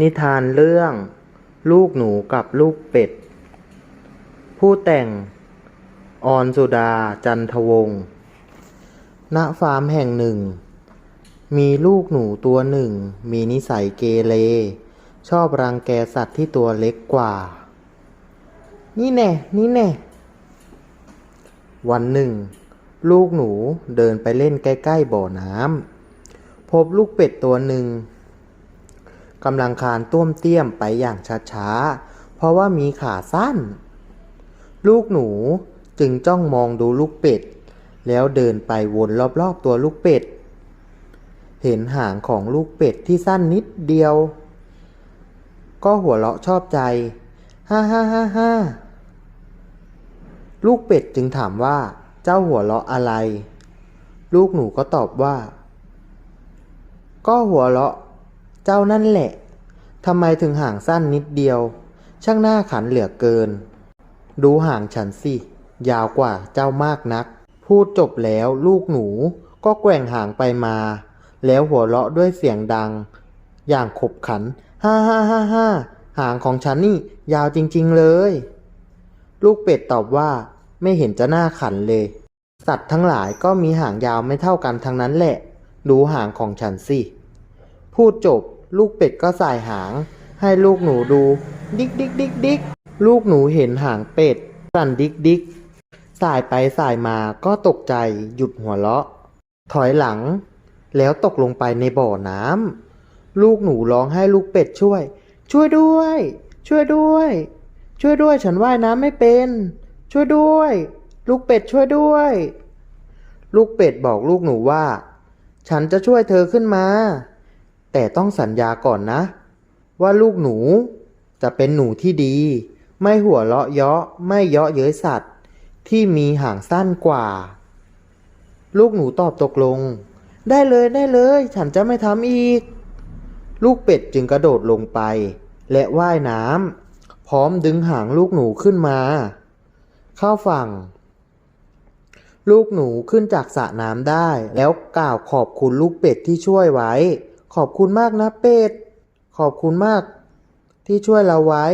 นิทานเรื่อง ลูกหนูกับลูกเป็ด ผู้แต่ง ออนสุดาจันทวงศ์ณฟาร์มแห่งหนึ่ง มีลูกหนูตัวหนึ่ง มีนิสัยเกเร ชอบรังแกสัตว์ที่ตัวเล็กกว่า นี่แน่ นี่แน่ วันหนึ่ง ลูกหนูเดินไปเล่นใกล้ ๆ บ่อน้ำพบลูกเป็ดตัวหนึ่ง กำลังคานต้วมเตี้ยมไปอย่างช้าๆ เพราะว่ามีขาสั้น ลูกหนูจึงจ้องมองดูลูกเป็ด แล้วเดินไปวนรอบๆตัวลูกเป็ด เห็นหางของลูกเป็ดที่สั้นนิดเดียว ก็หัวเราะชอบใจ ฮ่าฮ่าฮ่าฮ่าลูกเป็ดจึงถามว่าเจ้าหัวเราะอะไร ลูกหนูก็ตอบว่า ก็หัวเราะ เจ้านั่นแหละทำไมถึงห่างสั้นนิดเดียว ช่างหน้าขันเหลือเกิน ดูห่างฉันสิ ยาวกว่าเจ้ามากนัก พูดจบแล้วลูกหนูก็แกว่งห่างไปมา แล้วหัวเราะด้วยเสียงดัง อย่างขบขัน ฮ่าฮ่าฮ่าฮ่าหางของฉันนี่ยาวจริง ๆเลย ลูกเป็ดตอบว่าไม่เห็นจะหน่าขันเลย สัตว์ทั้งหลายก็มีหางยาวไม่เท่ากันทั้งนั้นแหละ ดูหางของฉันสิ พูดจบ ลูกเป็ดก็สายหาง ให้ลูกหนูดู ดิกดิกดิกดิกลูกหนูเห็นหางเป็ด สั่นดิกดิกสายไปสายมาก็ตกใจหยุดหัวเราะ ถอยหลัง แล้วตกลงไปในบ่อน้ำลูกหนูร้องให้ลูกเป็ดช่วย ช่วยด้วย ช่วยด้วย ช่วยด้วยฉันว่ายน้ำไม่เป็น ช่วยด้วย ลูกเป็ดช่วยด้วย ลูกเป็ดบอกลูกหนูว่า ฉันจะช่วยเธอขึ้นมา แต่ต้องสัญญาก่อนนะ ว่าลูกหนูจะเป็นหนูที่ดี ไม่หัวเราะเยาะไม่เยาะเย้ยสัตว์ ที่มีหางสั้นกว่า ลูกหนูตอบตกลง ได้เลยได้เลย ฉันจะไม่ทำอีก ลูกเป็ดจึงกระโดดลงไป และว่ายน้ำพร้อมดึงหางลูกหนูขึ้นมา เข้าฝั่ง ลูกหนูขึ้นจากสระน้ำได้ แล้วกล่าวขอบคุณลูกเป็ดที่ช่วยไว้ ขอบคุณมากนะเป็ด ขอบคุณมาก ที่ช่วยเราไว้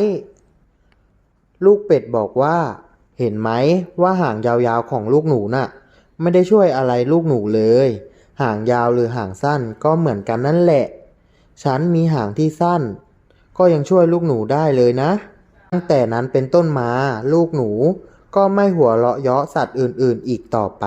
ลูกเป็ดบอกว่า เห็นไหมว่าหางยาวๆของลูกหนูน่ะ ไม่ได้ช่วยอะไรลูกหนูเลย หางยาวหรือหางสั้นก็เหมือนกันนั่นแหละ ฉันมีหางที่สั้น ก็ยังช่วยลูกหนูได้เลยนะ ตั้งแต่นั้นเป็นต้นมาลูกหนูก็ไม่หัวเราะเยาะสัตว์อื่นๆ อีกต่อไป